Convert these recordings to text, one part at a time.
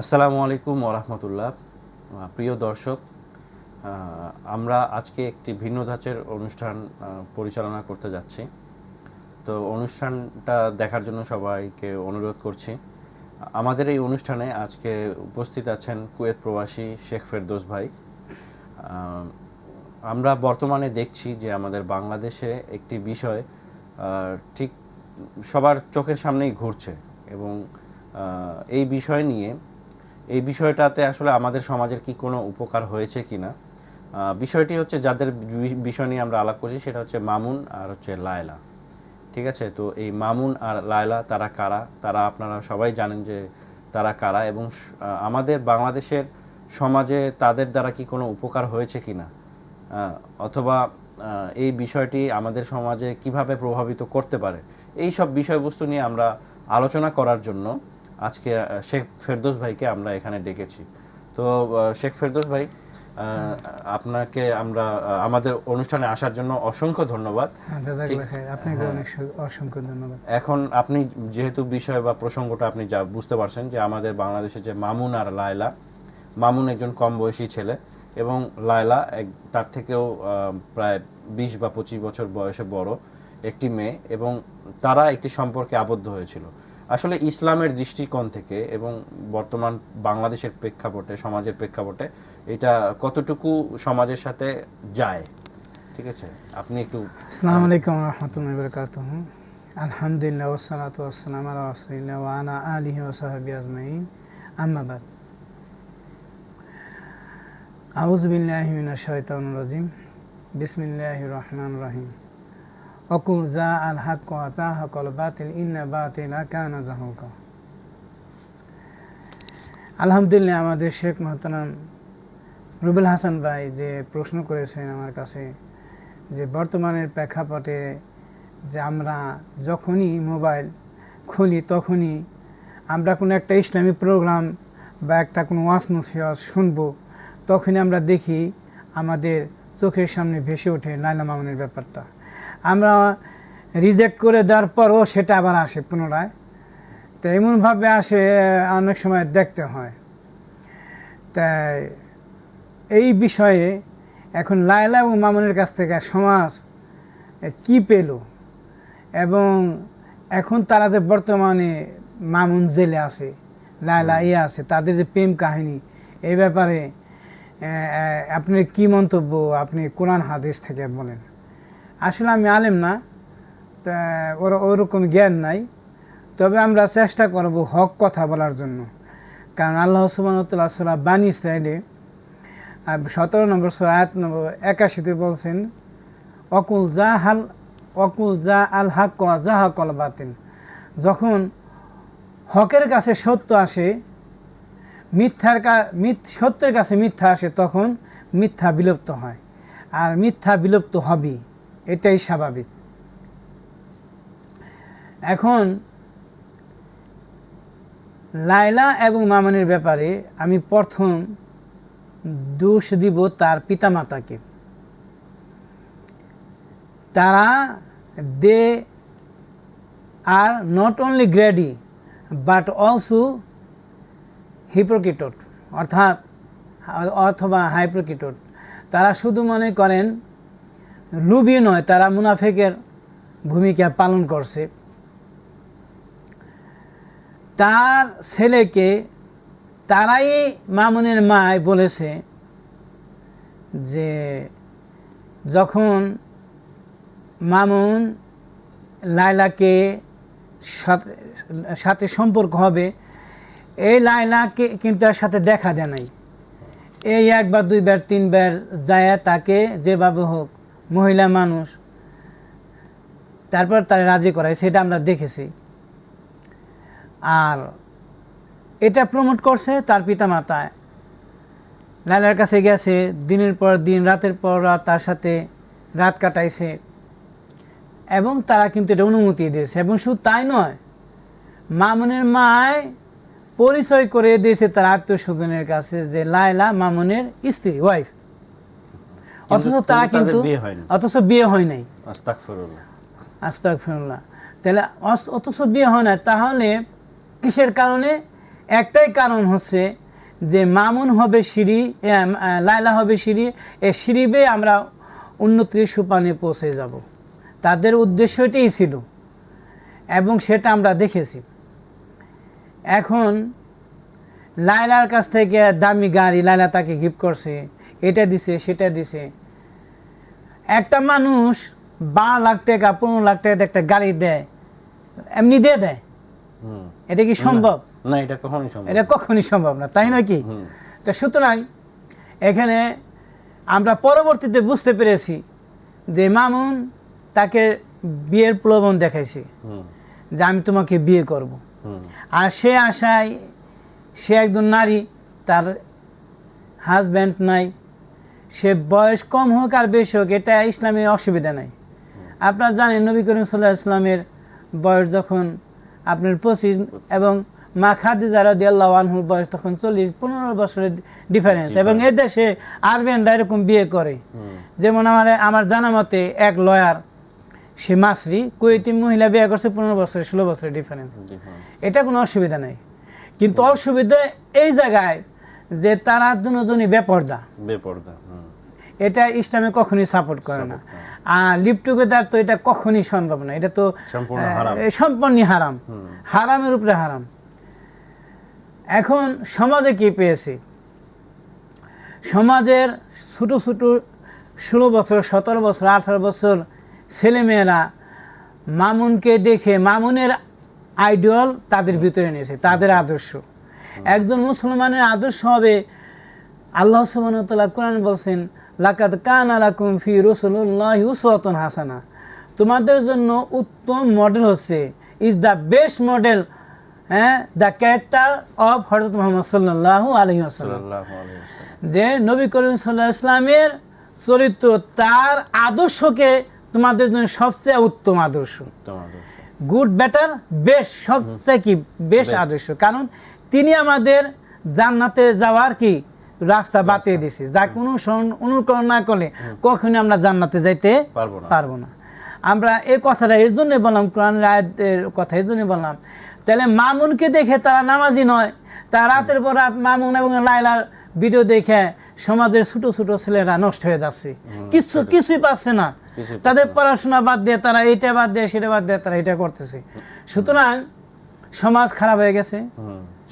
আসসালামু আলাইকুম ওরহমতুল্লাহ প্রিয় দর্শক আমরা আজকে একটি ভিন্ন ধাঁচের অনুষ্ঠান পরিচালনা করতে যাচ্ছি। তো অনুষ্ঠানটা দেখার জন্য সবাইকে অনুরোধ করছি। আমাদের এই অনুষ্ঠানে আজকে উপস্থিত আছেন কুয়েত প্রবাসী শেখ ফেরদোস ভাই। আমরা বর্তমানে দেখছি যে আমাদের বাংলাদেশে একটি বিষয় ঠিক সবার চোখের সামনেই ঘুরছে এবং এই বিষয় নিয়ে এই বিষয়টাতে আসলে আমাদের সমাজের কি কোনো উপকার হয়েছে কিনা? আহ, বিষয়টি হচ্ছে যাদের বিষয় নিয়ে আমরা আলাপ করছি সেটা হচ্ছে মামুন আর হচ্ছে লায়লা। ঠিক আছে? তো এই মামুন আর লায়লা তারা কারা? তারা আপনারা সবাই জানেন যে তারা কারা এবং আমাদের বাংলাদেশের সমাজে তাদের দ্বারা কি কোনো উপকার হয়েছে কিনা? আহ, অথবা এই বিষয়টি আমাদের সমাজে কীভাবে প্রভাবিত করতে পারে? এই সব বিষয়বস্তু নিয়ে আমরা আলোচনা করার জন্য আজকে শেখ ফেরদৌস ভাইকে আমরা এখানে ডেকেছি তো শেখ ফেরদৌস ভাই আপনাকে আমরা আমাদের অনুষ্ঠানে আসার জন্য অসংখ্য ধন্যবাদ হ্যাঁ। আপনাকে হ্যাঁ। অনেক অসংখ্য ধন্যবাদ এখন আপনি যেহেতু বিষয় বা প্রসঙ্গটা আপনি যা বুঝতে পারছেন যে আমাদের বাংলাদেশে যে মামুন আর লায়লা মামুন একজন কম বয়সী ছেলে এবং লায়লা এক তার থেকেও প্রায় বিশ বা পঁচিশ বছর বয়সে বড় একটি মেয়ে এবং তারা একটি সম্পর্কে আবদ্ধ হয়েছিল আসলে ইসলামের দৃষ্টিকোণ থেকে এবং বর্তমান বাংলাদেশের প্রেক্ষাপটে, সমাজের প্রেক্ষাপটে এটা কতটুকু সমাজের সাথে যায়? ঠিক আছে? আপনি একটু আসসালামু আলাইকুম রহমতুল্লাহ বরকাত আলহামদুলিল্লাহ ওসালাত ওসালাম আলা রাসূলিল্লাহ ওয়া আলা আলিহি ওয়া সাহবিহি আজমাইন। আম্মা বাদ। আউযু বিল্লাহি মিনাশ শাইতানির রাজিম। বিসমিল্লাহির রহমানির রহিম। অকুল জা আল হক ওয়া জাহাকাল বাতিল, ইন্না বাতিলা কানা জাহুকা। আলহামদুলিল্লাহ আমাদের শেখ মহতারাম রুবেল হাসান ভাই যে প্রশ্ন করেছেন আমার কাছে, যে বর্তমানের প্রেক্ষাপটে যে আমরা যখনই মোবাইল খুলি তখনই আমরা কোনো একটা ইসলামী প্রোগ্রাম বা একটা কোনো ওয়াজ নসিহত শুনব, তখনই আমরা দেখি আমাদের চোখের সামনে ভেসে ওঠে লাইলা মামুনের ব্যাপারটা। আমরা রিজেক্ট করে দেওয়ার পরও সেটা আবার আসে পুনরায়। তো এমনভাবে আসে অনেক সময় দেখতে হয়। তাই এই বিষয়ে এখন লায়লা এবং মামুনের কাছ থেকে সমাজ কি পেল? এবং এখন তারা যে বর্তমানে মামুন জেলে আছে লায়লা ইয়ে আছে তাদের যে প্রেম কাহিনী এই ব্যাপারে আপনার কি মন্তব্য? আপনি কোরআন হাদিস থেকে বলেন। আসলে আমি আলেম না ওর ওরকম জ্ঞান নাই। তবে আমরা চেষ্টা করব হক কথা বলার জন্য। কারণ আল্লাহ সুবাহতাল্লাহ সাল্লাহ বানী ইসরায়েলে সতেরো নম্বর সূরা, আয়াত নম্বর একাশিতে বলছেন, অকুল জা হাল অকুল জা আল হাক জা হাকল বাতিল। যখন হকের কাছে সত্য আসে, মিথ্যার কা সত্যের কাছে মিথ্যা আসে, তখন মিথ্যা বিলুপ্ত হয়। আর মিথ্যা বিলুপ্ত হবেই। এটাই স্বাভাবিক। এখন লায়লা এবং মামনের ব্যাপারে আমি প্রথম দোষ দিব তার পিতামাতাকে। তারা they are not only greedy but also hypocrite অর্থাৎ অথবা হাইপ্রোকিটোট তারা শুধু মনে করেন লুবি নয়, তারা মুনাফেকের ভূমিকা পালন করছে। তার ছেলেকে তারাই মামুনের মায় বলেছে যে যখন মামুন লায়লাকে সাথে- সম্পর্ক হবে, এই লায়লাকে কিন্তু তার সাথে দেখা দেয় নাই। এই একবার, দুইবার, তিনবার যায় তাকে যেভাবে হোক মহিলা মানুষ। তারপর তারা রাজি করায়, সেটা আমরা দেখেছি। আর এটা প্রমোট করছে তার পিতা মাতায় লালার কাছে গেছে, দিনের পর দিন, রাতের পর রাত তার সাথে রাত কাটাইছে। এবং তারা কিন্তু এটা অনুমতি দিয়েছে, এবং শুধু তাই নয়, মামুনের মায় পরিচয় করে দিয়েছে তার আত্মীয় স্বজনের কাছে যে লায়লা মামুনের স্ত্রী ওয়াইফ অথচ তারা কিন্তু অথচ বিয়ে হয় নাই। আস্তাক ফিরুল্লাহ তাহলে অথচ বিয়ে হয় না তাহলে কিসের কারণে? একটাই কারণ হচ্ছে যে মামুন হবে সিঁড়ি লায়লা হবে সিঁড়ি এ সিঁড়ি বেয়ে আমরা উন্নতির সুপানে পৌঁছে যাব। তাদের উদ্দেশ্য এটাই ছিল। এবং সেটা আমরা দেখেছি। এখন লায়লার কাছ থেকে দামি গাড়ি লায়লা তাকে গিফট করছে। এটা দিছে সেটা দিছে। একটা মানুষ বা লাখ টাকা পনেরো লাখ টাকা একটা গাড়ি দেয় এমনি দিয়ে দেয়? এটা কি সম্ভব? না এটা কখনই সম্ভব এটা কখনই সম্ভব না তাই নয় কি? তো সুতরাং এখানে আমরা পরবর্তীতে বুঝতে পেরেছি যে মামুন তাকে বিয়ের প্রলোভন দেখাইছে যে আমি তোমাকে বিয়ে করব। আর সে আশায় সে একজন নারী তার হাজব্যান্ড নাই সে বয়স কম হোক আর বেশি হোক এটা ইসলামে অসুবিধা নাই। আপনারা জানেন নবী করিম সাল্লাহ ইসলামের বয়স যখন আপনার পঁচিশ এবং মা খাদিজা রাদিয়াল্লাহু আনহুর বয়স তখন চল্লিশ পনেরো বছরের ডিফারেন্স এবং এ দেশে আরবিয়ানরা এরকম বিয়ে করে। যেমন আমার আমার জানা মতে এক লয়ার সে মাসরি কুয়েতি মহিলা বিয়ে করছে পনেরো বছরের ষোলো বছরের ডিফারেন্স এটা কোনো অসুবিধা নেই। কিন্তু অসুবিধা এই জায়গায় যে তারা দুজনই বেপর্দা। বেপর্দা এটা ইসলামে কখনই সাপোর্ট করে না। আর লিভ টুগেদার তো এটা কখনই সম্ভব না। এটা তো সম্পূর্ণ হারাম। হারামের উপরে হারাম। এখন সমাজে কি পেয়েছে? সমাজের ছোট ছোট ষোলো বছর সতেরো বছর আঠারো বছর ছেলেমেয়েরা মামুনকে দেখে মামুনের আইডল তাদের ভিতরে নিয়েছে তাদের আদর্শ। একজন মুসলমানের আদর্শ হবে। আল্লাহ সুবহানাহু কোরআন বলছেন লাকাদ কান আলাকুম ফি রাসূলুল্লাহি উসওয়াতুন হাসানা। তোমাদের জন্য উত্তম মডেল হচ্ছে ইজ দ্য বেস্ট মডেল হ্যাঁ the character of Hazrat Muhammad আলাইহি ওয়াসাল্লাম। যে নবী করিম সাল্লাহ ইসলামের চরিত্র তার আদর্শকে তোমাদের জন্য সবচেয়ে উত্তম আদর্শ। উত্তম আদর্শ। গুড বেটার বেস্ট সবচেয়ে কি? বেস্ট। আদর্শ। কারণ তিনি আমাদের জান্নাতে যাওয়ার কি রাস্তা বাতিয়ে দিয়েছে যা কোনো অনুকরণ না করলে কখনই আমরা জান্নাতে যাইতে পারব না। পারব না। আমরা এই কথাটা এর জন্যই বললাম কোরআন আয়াতের কথা এর জন্যই বললাম। তাহলে মামুনকে দেখে তারা নামাজি নয়। তারা রাতের পর রাত মামুন এবং লাইলার ভিডিও দেখে সমাজের ছোট ছোট ছেলেরা নষ্ট হয়ে যাচ্ছে। কিছু কিছুই পাচ্ছে না। তাদের পড়াশোনা বাদ দিয়ে তারা এইটা বাদ দিয়ে সেটা বাদ দিয়ে তারা এটা করতেছে। সুতরাং সমাজ খারাপ হয়ে গেছে।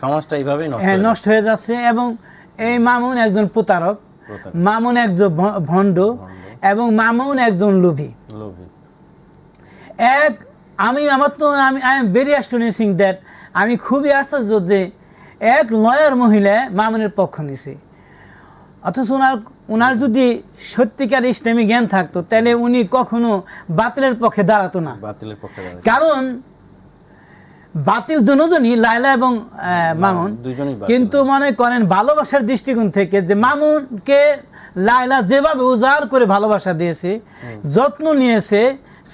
সমাজটা এইভাবেই নষ্ট হ্যাঁ নষ্ট হয়ে যাচ্ছে এবং এই মামুন একজন প্রতারক। মামুন একজন ভণ্ড এবং মামুন একজন লোভী। এক আমি আমার তো আমি I am very astonishing that আমি খুবই আশ্চর্য যে এক লয়ার মহিলা মামুনের পক্ষ নিছে। অথচ ওনার ওনার যদি সত্যিকার ইসলামী জ্ঞান থাকতো তাহলে উনি কখনো বাতিলের পক্ষে দাঁড়াতো না। বাতিলের পক্ষে কারণ বাতিল দুজনই লাইলা এবং মামুন। কিন্তু মনে করেন ভালোবাসার দৃষ্টিকোণ থেকে যে মামুনকে লাইলা যেভাবে উজাড় করে ভালোবাসা দিয়েছে যত্ন নিয়েছে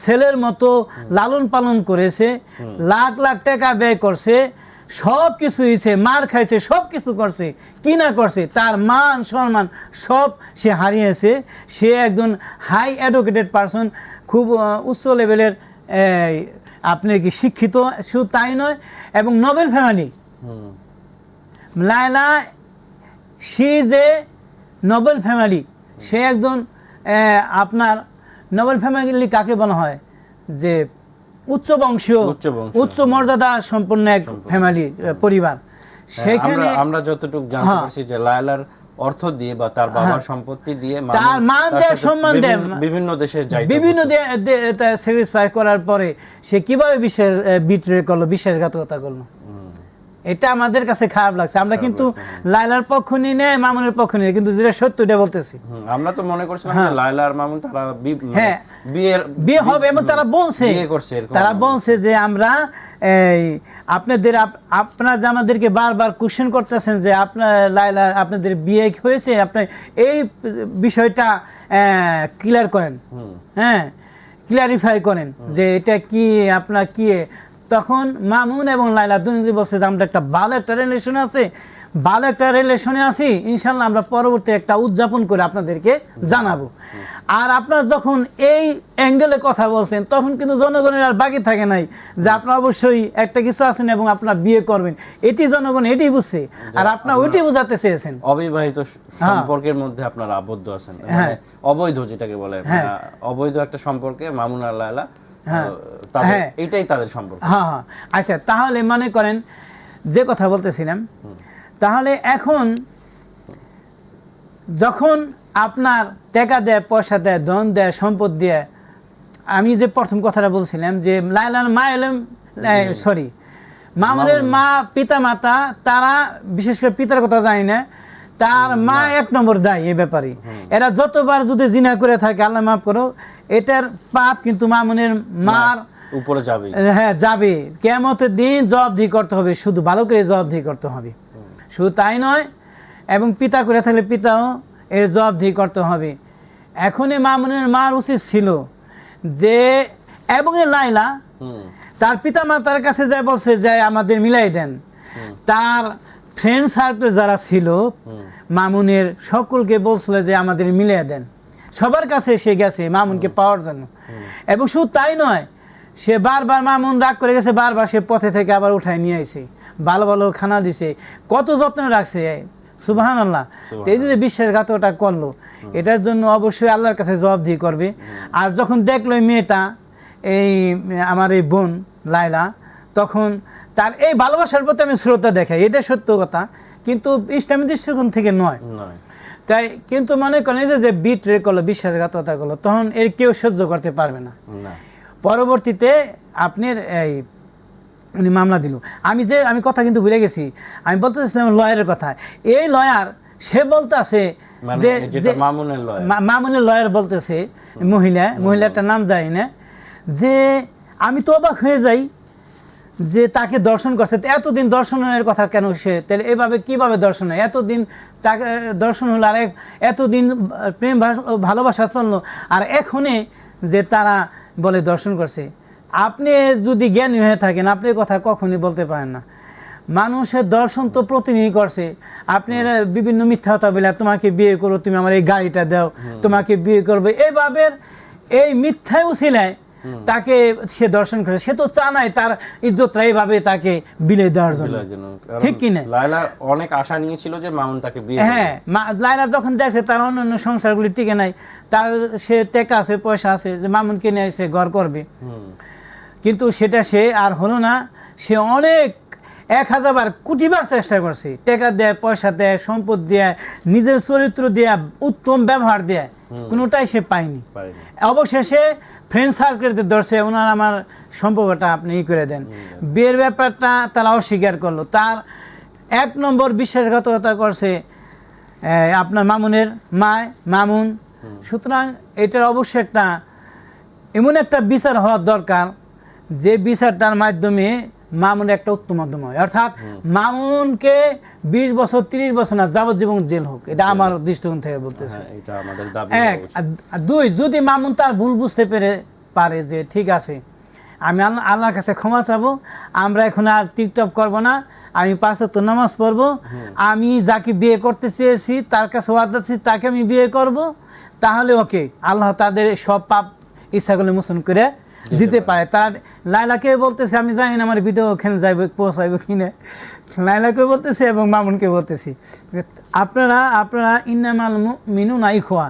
ছেলের মতো লালন পালন করেছে লাখ লাখ টাকা ব্যয় করছে সব কিছু দিয়েছে মার খাইছে সব কিছু করছে কি না করছে তার মান সম্মান সব সে হারিয়েছে। সে একজন হাই অ্যাডভোকেটেড পারসন খুব উচ্চ লেভেলের আপনি কি শিক্ষিত? শুধু তাই নয় এবং নোবেল ফ্যামিলি লায়লা সি যে নোবেল ফ্যামিলি সে একজন আপনার নোবেল ফ্যামিলি কাকে বলা হয়? যে উচ্চ বংশীয় উচ্চ মর্যাদা সম্পন্ন এক ফ্যামিলি পরিবার। হ্যাঁ, সেখানে আমরা আমরা যতটুকু জানতে হ্যাঁ। পারছি যে লায়লার অর্থ দিয়ে বা তার বাবার সম্পত্তি দিয়ে তার মান দেয়, সম্মান দেয়। বিভিন্ন- দেশে যায় বিভিন্ন। স্যাটিসফাই করার পরে সে কীভাবে বিশ্বাস বিট্রে করল বিশ্বাসঘাতকতা করল এটা আমাদের কাছে খারাপ লাগছে। আমরা কিন্তু লাইলার পক্ষ নিয়ে নেয় মামুনের পক্ষ নিয়ে কিন্তু যেটা সত্য এটা বলতেছি। আমরা তো মনে করছিলাম যে লায়লা আর মামুন তারা মানে হ্যাঁ। বিয়ের বিয়ে হবে এবং তারা বলছে তারা বলছে যে আমরা এই আপনাদের আপ- আপনারা যে আমাদেরকে বারবার কোশ্চেন করতেছেন যে আপনার লাইলা আপনাদের বিয়ে হয়েছে আপনি এই বিষয়টা ক্লিয়ার করেন। হ্যাঁ ক্লিয়ারিফাই করেন যে এটা কি আপনার কি তখন মামুন এবং লাইলা দুজনে বলছে যে আমরা একটা ভালো একটা রিলেশন আছে ভালো একটা রিলেশনে আছি ইনশাল্লাহ আমরা পরবর্তী একটা উদযাপন করে আপনাদেরকে জানাব আর আপনারা যখন এই অ্যাঙ্গেলে কথা বলছেন তখন কিন্তু জনগণের আর বাকি থাকে নাই যে আপনারা অবশ্যই একটা কিছু আছেন এবং আপনারা বিয়ে করবেন এটি জনগণ এটি বুঝছে আর আপনারা ওইটি বোঝাতে চেয়েছেন অবিবাহিত হ্যাঁ। সম্পর্কের মধ্যে আপনারা আবদ্ধ আছেন হ্যাঁ। মানে অবৈধ যেটাকে বলে হ্যাঁ। মানে অবৈধ একটা সম্পর্কে মামুন আর হ্যাঁ। হ্যাঁ। এইটাই তাদের সম্পর্ক। হ্যাঁ হ্যাঁ। আচ্ছা তাহলে মনে করেন যে কথা বলতেছিলাম তাহলে এখন যখন আপনার টাকা দেয় পয়সা দেয় ধন দেয় সম্পদ দেয় আমি যে প্রথম কথাটা বলছিলাম যে লাইলার মা এলেম সরি মামুনের মা পিতা মাতা তারা বিশেষ করে পিতার কথা জানি না তার মা এক নম্বর দায়ী এ ব্যাপারে। এরা যতবার যদি জিনা করে থাকে আল্লাহ মাফ করো এটার পাপ কিন্তু মামুনের মার উপরে যাবে। হ্যাঁ যাবে। কেমতের দিন জবাবদিহি করতে হবে শুধু ভালো করে জবাবদিহি করতে হবে। শুধু তাই নয় এবং পিতা করে থাকলে পিতাও এর জবাবদিহি করতে হবে। এখনই মামুনের মার উচিত ছিল যে এবং এ লাইলা তার পিতা মাতার কাছে যায় বলছে যে আমাদের মিলাই দেন। তার ফ্রেন্ড সার্কেল যারা ছিল মামুনের সকলকে বলছিল যে আমাদের মিলিয়ে দেন। সবার কাছে সে গেছে মামুনকে পাওয়ার জন্য। এবং শুধু তাই নয় সে বারবার মামুন রাগ করে গেছে বারবার সে পথে থেকে আবার উঠায় নিয়ে আইছে। ভালো ভালো খানা দিছে। কত যত্ন রাখছে সুবাহান আল্লাহ এই যে বিশ্বাসঘাতকটা করল এটার জন্য অবশ্যই আল্লাহর কাছে জবাবদিহি করবে। আর যখন দেখল মেয়েটা এই আমার এই বোন লাইলা তখন তার এই ভালোবাসার প্রতি আমি শ্রদ্ধা দেখাই। এটা সত্য কথা কিন্তু ইসলামী দৃষ্টিকোণ থেকে নয়। নয়। তাই কিন্তু মনে করেন এই যে যে বিট রে করল বিশ্বাসঘাতকতা করল তখন এর কেউ সহ্য করতে পারবে না। পরবর্তীতে আপনার এই উনি মামলা দিল। আমি যে আমি কথা কিন্তু ভুলে গেছি। আমি বলতে চাইছিলাম লয়ারের কথা। এই লয়ার সে বলতে আছে মানে যে মামুনের লয়ার বলতেছে মহিলা মহিলাটার নাম যায় না যে আমি তো অবাক হয়ে যাই যে তাকে দর্শন করছে এতদিন দর্শনের কথা কেন সে? তাহলে এভাবে কীভাবে দর্শন হয়? এতদিন তাকে দর্শন হলো আর এতদিন প্রেম ভালোবাসা চলল আর এখনে যে তারা বলে দর্শন করছে। আপনি যদি জ্ঞানী হয়ে থাকেন আপনি কথা কখনই বলতে পারেন না। মানুষের দর্শন তো প্রতিনিধি করছে। আপনি বিভিন্ন মিথ্যা কথা বলে তোমাকে বিয়ে করো তুমি আমার এই গাড়িটা দাও তোমাকে বিয়ে করবে। এভাবে এই মিথ্যায় উছিলায় তাকে সে দর্শন করে সে তো চা নাই তার ইজ্জতটা এইভাবে তাকে বিলে দেওয়ার জন্য। ঠিক কিনা লায়লা অনেক আশা নিয়েছিল যে মামুন তাকে বিয়ে হ্যাঁ মা- লায়লা যখন দেখে তার অন্যান্য সংসারগুলি টিকে নাই তার সে টেকা আছে পয়সা আছে যে মামুন নিয়ে সে ঘর করবে। কিন্তু সেটা সে আর হলো না। সে অনেক এক হাজার বার কোটিবার চেষ্টা করছে। টাকা দেয় পয়সা দেয় সম্পদ দেয় নিজের চরিত্র দেয়া উত্তম ব্যবহার দেয়। কোনোটাই সে পায়নি। অবশেষে ফ্রেন্ড সার্কেলদের দর্শে ওনার আমার সম্পর্কটা আপনি ই করে দেন। বিয়ের ব্যাপারটা তারা অস্বীকার করল। তার এক নম্বর বিশ্বাসঘাতকতা করছে আপনার মামুনের মায় মামুন। সুতরাং এটার অবশ্যই একটা এমন একটা বিচার হওয়ার দরকার যে বিচারটার মাধ্যমে মামুনের একটা উত্তম মাধ্যম হয় অর্থাৎ মামুনকে বিশ বছর তিরিশ বছর না যাবজ্জীবন জেল হোক। এটা আমার দৃষ্টিকোণ থেকে বলতেছে। হ্যাঁ এক দুই যদি মামুন তার ভুল বুঝতে পেরে পারে যে ঠিক আছে আমি আল্লাহ আল্লাহর কাছে ক্ষমা চাবো আমরা এখন আর টিকটক করব না আমি পাঁচ ওয়াক্ত নামাজ পড়ব আমি যাকে বিয়ে করতে চেয়েছি তার কাছে ওয়াদা তাকে আমি বিয়ে করব তাহলে ওকে আল্লাহ তাদের সব পাপ ইচ্ছা করলে মোচন করে দিতে পারে। তার লাইলাকে বলতেছে আমি জানি না আমার ভিডিও ওখানে যাইব পৌঁছাইব কিনে। লাইলাকে বলতেছে এবং মামুনকে বলতেছি যে আপনারা আপনারা ইন্নামাল মিনু নাই খোয়া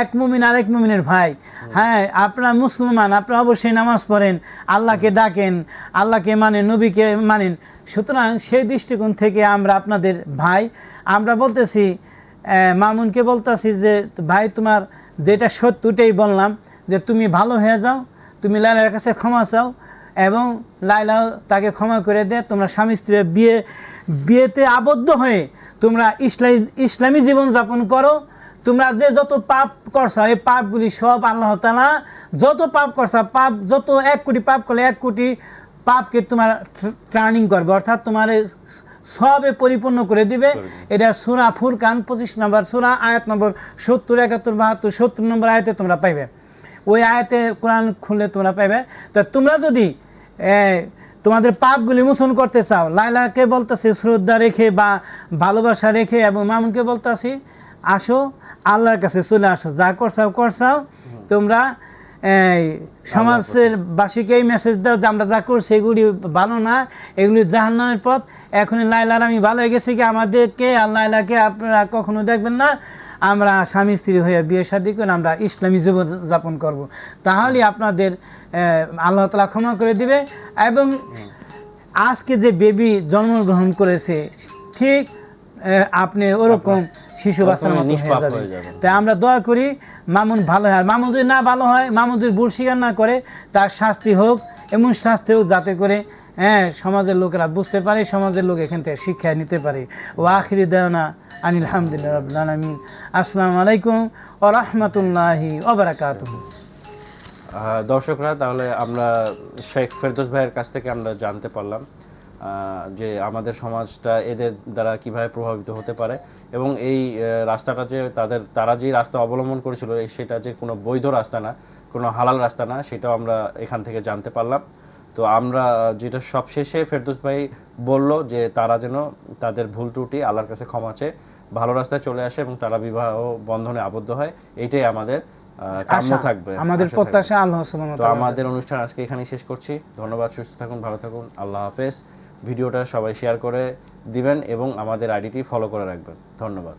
এক মুমিন আরেক মুমিনের ভাই। হ্যাঁ আপনারা মুসলমান আপনারা অবশ্যই নামাজ পড়েন আল্লাহকে ডাকেন আল্লাহকে মানেন নবীকে মানেন। সুতরাং সেই দৃষ্টিকোণ থেকে আমরা আপনাদের ভাই আমরা বলতেছি মামুনকে বলতেছি যে ভাই তোমার যেটা সত্য ওটাই বললাম যে তুমি ভালো হয়ে যাও তুমি লাইলার কাছে ক্ষমা চাও এবং লাইলাও তাকে ক্ষমা করে দে তোমরা স্বামী স্ত্রী বিয়ে বিয়েতে আবদ্ধ হয়ে তোমরা ইসলাই ইসলামী জীবন যাপন করো। তোমরা যে যত পাপ করছ এই পাপগুলি সব আল্লাহ তালা যত পাপ করছ পাপ যত এক কোটি পাপ করলে এক কোটি পাপকে তোমার ট্রার্নিং করবে অর্থাৎ তোমার সবে পরিপূর্ণ করে দিবে। এটা সুরা ফুরকান পঁচিশ নম্বর সুরা আয়াত নম্বর সত্তর একাত্তর বাহাত্তর সত্তর নম্বর আয়াতে তোমরা পাইবে। ওই আয়াতে কোরআন খুললে তোমরা পাইবে। তা তোমরা যদি তোমাদের পাপগুলি মোচন করতে চাও লাইলাকে বলতেছি শ্রদ্ধা রেখে বা ভালোবাসা রেখে এবং মামুনকে বলতেছি আসো আল্লাহর কাছে চলে আসো যা করছাও করছাও। তোমরা সমাজের বাসীকে এই মেসেজ দাও যে আমরা যা করছি এগুলি ভালো না এগুলি জাহান্নামের পথ। এখন লাইলার আমি ভালো হয়ে গেছি কি আমাদেরকে আর লাইলাকে আপনারা কখনো দেখবেন না। আমরা স্বামী স্ত্রী হয়ে বিয়ে শাদী করে আমরা ইসলামী জীবন যাপন করব। তাহলে আপনাদের আল্লাহ তালা ক্ষমা করে দিবে এবং আজকে যে বেবি জন্মগ্রহণ করেছে ঠিক আপনি ওরকম শিশু বাচ্চার মতো হয়ে যাবে। তাই আমরা দোয়া করি মামুন ভালো হয়। মামুন যদি না ভালো হয় মামুন যদি ভুল স্বীকার না করে তার শাস্তি হোক এমন শাস্তি হোক যাতে করে হ্যাঁ সমাজের লোকেরা বুঝতে পারে সমাজের লোক এখান থেকে শিক্ষা নিতে পারে। ও আখিরি দেওনা আনিল হামদুলিল্লাহ রাব্বিল আলামিন। আসসালামু আলাইকুম ও রহমতুল্লাহি ওবরাকাতুহু আহ, দর্শকরা তাহলে আমরা শেখ ফেরদৌস ভাইয়ের কাছ থেকে আমরা জানতে পারলাম যে আমাদের সমাজটা এদের দ্বারা কীভাবে প্রভাবিত হতে পারে এবং এই রাস্তাটা যে তাদের তারা যে রাস্তা অবলম্বন করেছিল সেটা যে কোনো বৈধ রাস্তা না কোনো হালাল রাস্তা না সেটাও আমরা এখান থেকে জানতে পারলাম। তো আমরা যেটা সবশেষে ফেরদৌস ভাই বলল যে তারা যেন তাদের ভুল ত্রুটি আল্লাহর কাছে ক্ষমা চেয়ে ভালো রাস্তায় চলে আসে এবং তারা বিবাহ বন্ধনে আবদ্ধ হয় এটাই আমাদের কাম্য থাকবে আমাদের প্রত্যাশা আল্লাহ তো আমাদের অনুষ্ঠান আজকে এখানেই শেষ করছি। ধন্যবাদ সুস্থ থাকুন ভালো থাকুন আল্লাহ হাফেজ। ভিডিওটা সবাই শেয়ার করে দিবেন এবং আমাদের আইডিটি ফলো করে রাখবেন। ধন্যবাদ।